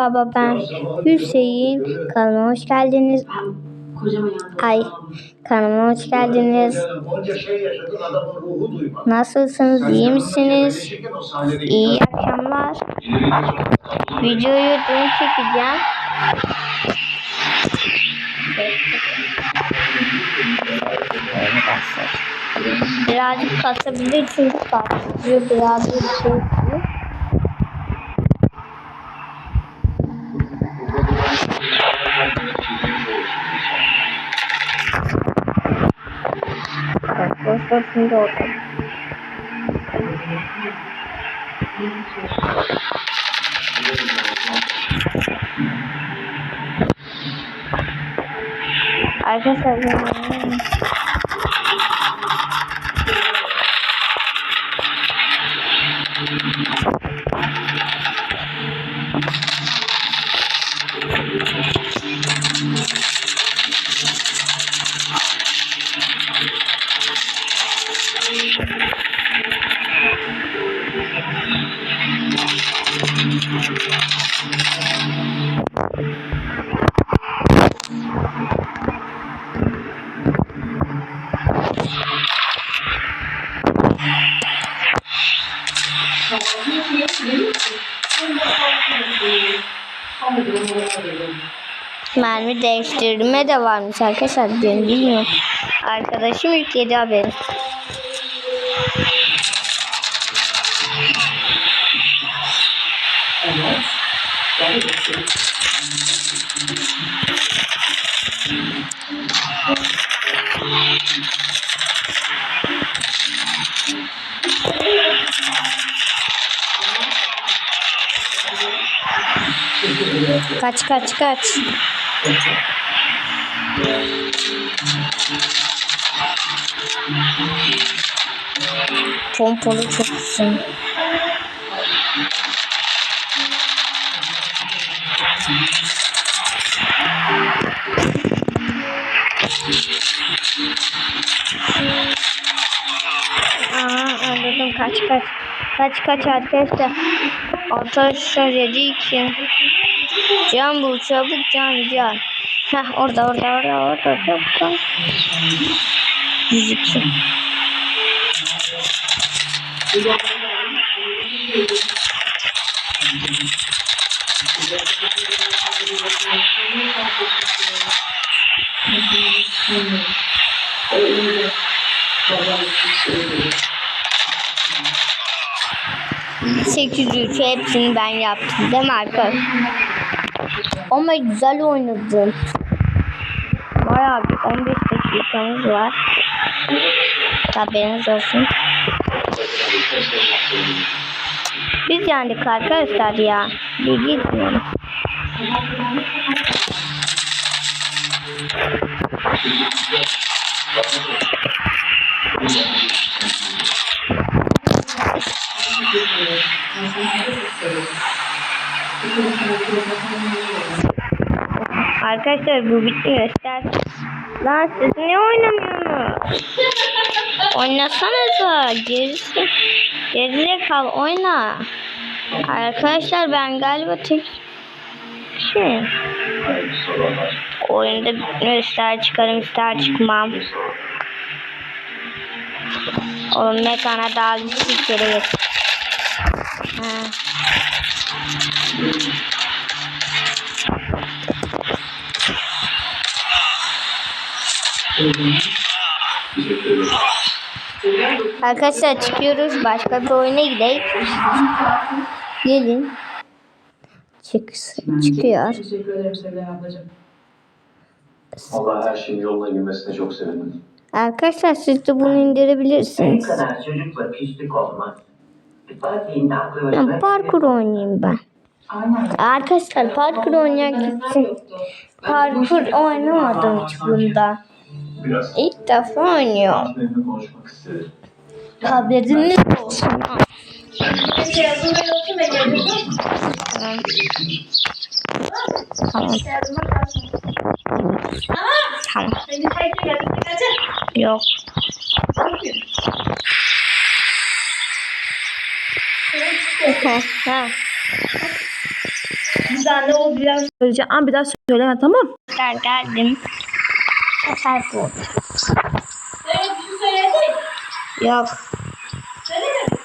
Baba ben Hüseyin. Kanalıma hoş geldiniz. Ay kanalıma hoş geldiniz. Nasılsınız? iyi misiniz? İyi akşamlar. Videoyu dün çekeceğim. Birazcık kasabilir çünkü kasıyor birazcık şey. Şimdi orada. Arkadaşlar benim- Mermi değiştirme de varmış arkadaşlar. Ben bilmiyorum. Arkadaşım yükledi haberi. Kaç kaç kaç. Pompalı çok güzel. Aa anladım kaç kaç. Kaç kaç arkadaşlar. Arkadaşlar yedi iki. Can bul çabuk can can. Heh orada orada orada orada çabuk. 102. Sekiz üç hepsini ben yaptım değil mi arkadaşlar? Ama güzel oynadım. Bayağı bir 15 dakikamız var. Haberiniz olsun. Biz yendik arkadaşlar ya. Bir gitmiyorum. Arkadaşlar bu bitti göster. Lan siz ne oynamıyorsunuz? Oynasanıza. Gerisi. Geride kal oyna. Arkadaşlar ben galiba tek şey. Oyunda ister çıkarım ister çıkmam. Oğlum mekana dalmış bir kere geç. Ha. Arkadaşlar çıkıyoruz. Başka bir oyuna gidelim. Gelin. Çık, çıkıyor. Teşekkür ederim Sevda ablacığım. Allah her şeyin yoluna girmesine çok sevindim. Arkadaşlar siz de bunu Ne indirebilirsiniz. kadar çocukla küslük olmaz. Ben parkur oynayayım ben. Aynen. Arkadaşlar parkur oynayan gitsin. Parkur oynamadım hiç bunda. Biraz İlk defa oynuyorum. benimle konuşmak istedim. Haberiniz olsun. ha. Tamam. Tamam. Yok. Daha ne oldu biraz söyleyeceğim ama bir daha söyleme tamam? Ben geldim. Sefer bu. Yok. Söylemedin.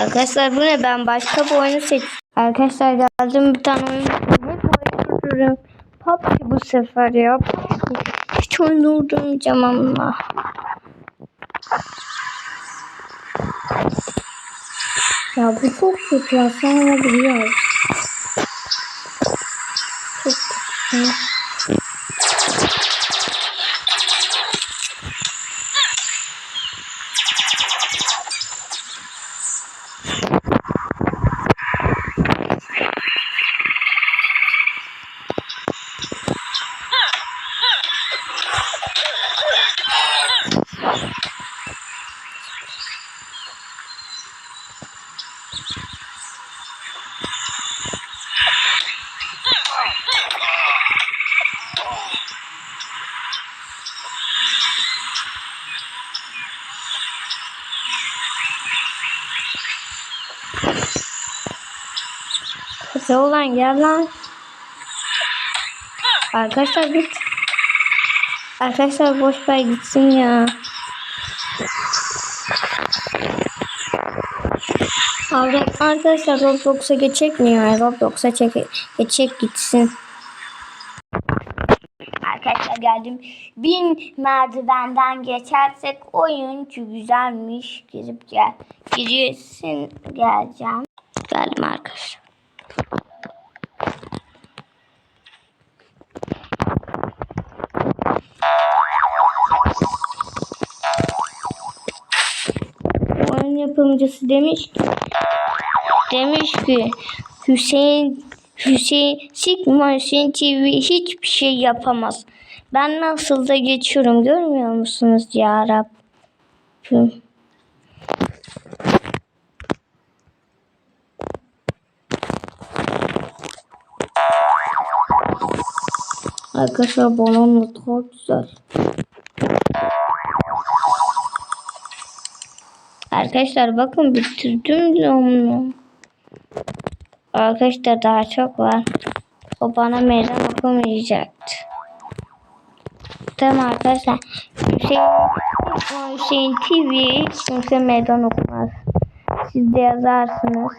Arkadaşlar bu ne? Ben başka bir oyunu seç. Arkadaşlar geldim bir tane oyun. Hep oynuyorum. PUBG bu sefer ya. Hiç oyun durdurmayacağım ama. Ya bu çok kötü ya. Sonra biliyoruz. Çok kötü. Kötü olan gel lan. Arkadaşlar git. Arkadaşlar boş ver gitsin ya. Arkadaşlar Roblox'a geçecek mi ya? Roblox'a çek geçecek gitsin. Arkadaşlar geldim. Bin merdivenden geçersek oyuncu güzelmiş. Girip gel. Giriyorsun geleceğim. Geldim arkadaşlar. Yapımcısı demiş demiş ki Hüseyin Hüseyin Sigma Hüseyin TV hiçbir şey yapamaz. Ben nasıl da geçiyorum görmüyor musunuz ya Rabbim? Arkadaşlar balonla çok güzel. Arkadaşlar bakın bitirdim bile onu. Arkadaşlar daha çok var. O bana meydan okumayacaktı. Tamam arkadaşlar. Hüseyin, Hüseyin hiç kimse meydan okumaz. Siz de yazarsınız.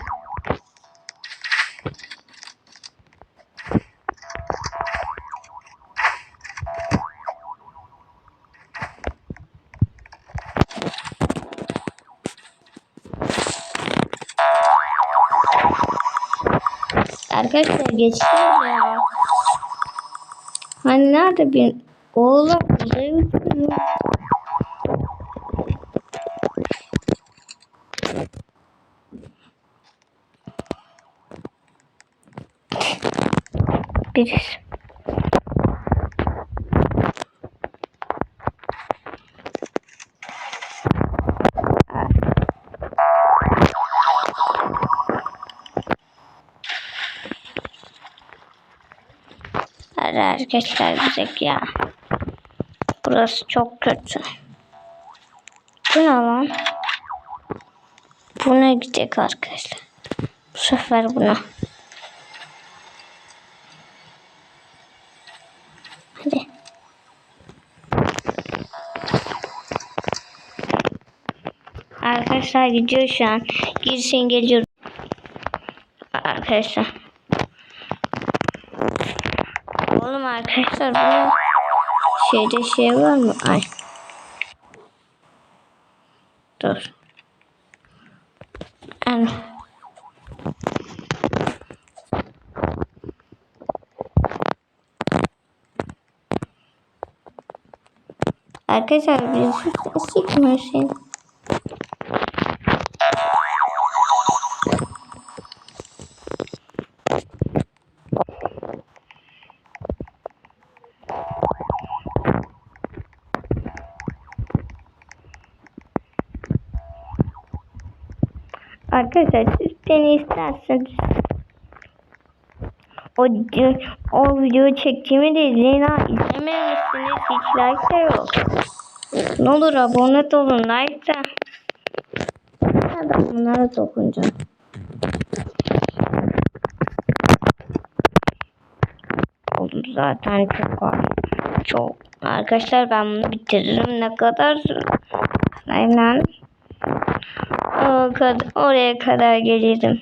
Arkadaşlar geçtim ya. Hani nerede bir oğlum uzaya uçuyor. Hadi arkadaşlar gidecek ya. Burası çok kötü. Bu ne lan? Buna gidecek arkadaşlar. Bu sefer buna. Hadi. Arkadaşlar gidiyor şu an. Girsin geliyor. Arkadaşlar. Oğlum arkadaşlar bu şeyde şey var mı? Ay. Dur. Yani. Arkadaşlar biz sikmesin. Arkadaşlar siz beni isterseniz o, o videoyu çektiğimi de izleyin ha. İzlememişsiniz. Hiç like de yok. Ne olur abone olun. Like de. Nereden bunlara dokunacağım. Oldu zaten çok var. Çok. Arkadaşlar ben bunu bitiririm. Ne kadar Aynen. O kadar, oraya kadar gelirim.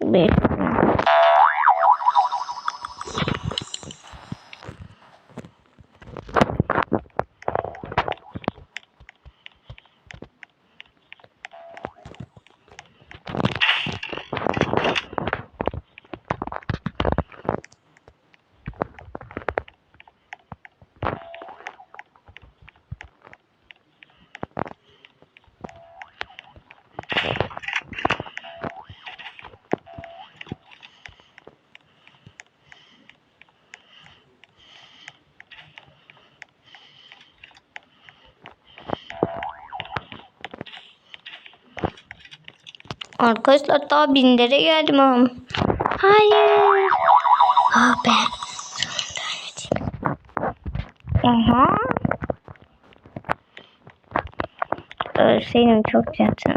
Bir. Arkadaşlar daha binlere geldim ama. Hayır. Ah be. Aha. Ölseydim çok kötü.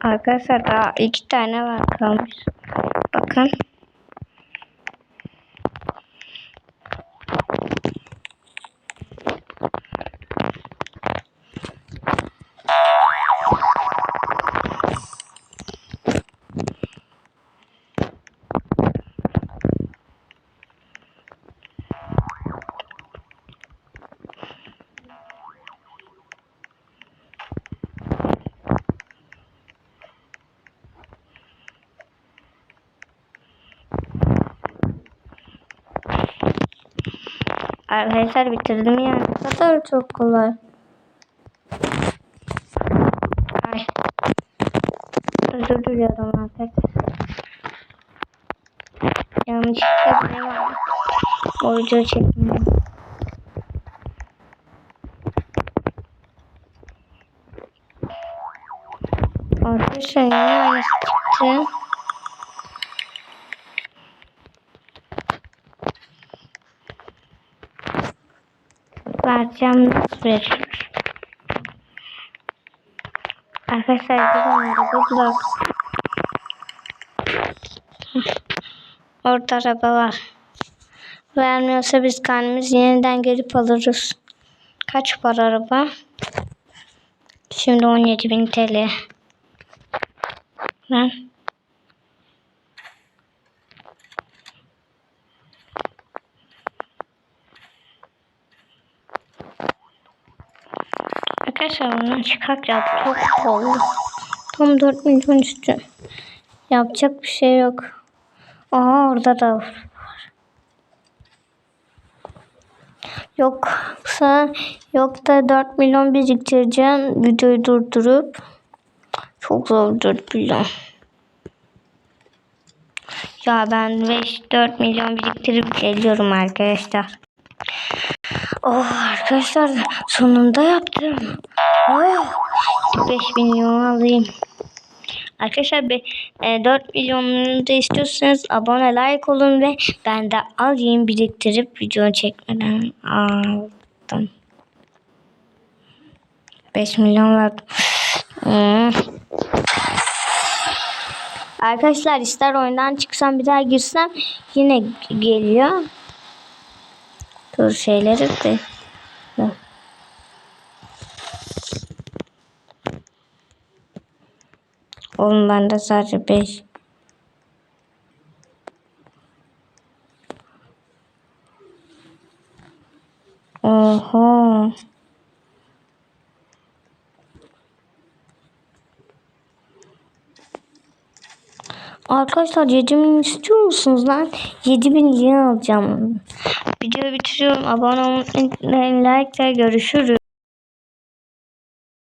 Arkadaşlar daha iki tane var kalmış. Bakın. Arkadaşlar bitirdim yani. Ne kadar çok kolay. Ay. Özür diliyorum arkadaşlar. Yanlışlıkla. O videoyu çektim. Arkadaşlar yine aynısı çıktı. Vereceğim ver. Arkadaşlar araba bak. Orada araba var. Vermiyorsa biz kendimiz yeniden gelip alırız. Kaç para araba? Şimdi 17.000 TL. Ben Arkadaşlar bunu çıkartacağım. Çok oldu. Tam 4 milyon üstü. Yapacak bir şey yok. Aha orada da var. Yoksa yok da 4 milyon biriktireceğim. Videoyu durdurup. Çok zor 4 milyon. Ya ben 5-4 milyon biriktirip geliyorum arkadaşlar. Oh arkadaşlar sonunda yaptım. Oh 5 milyon alayım. Arkadaşlar be, e, 4 milyonunu da istiyorsanız abone like olun ve ben de alayım biriktirip video çekmeden aldım. 5 milyon verdim. Hmm. Arkadaşlar ister oyundan çıksam bir daha girsem yine geliyor. Dur şeyleri de. Oğlum bende sadece 5. Oho. Arkadaşlar 7000 istiyor musunuz lan? 7000 lira alacağım. Videoyu bitiriyorum. Abone olmayı. Like görüşürüz.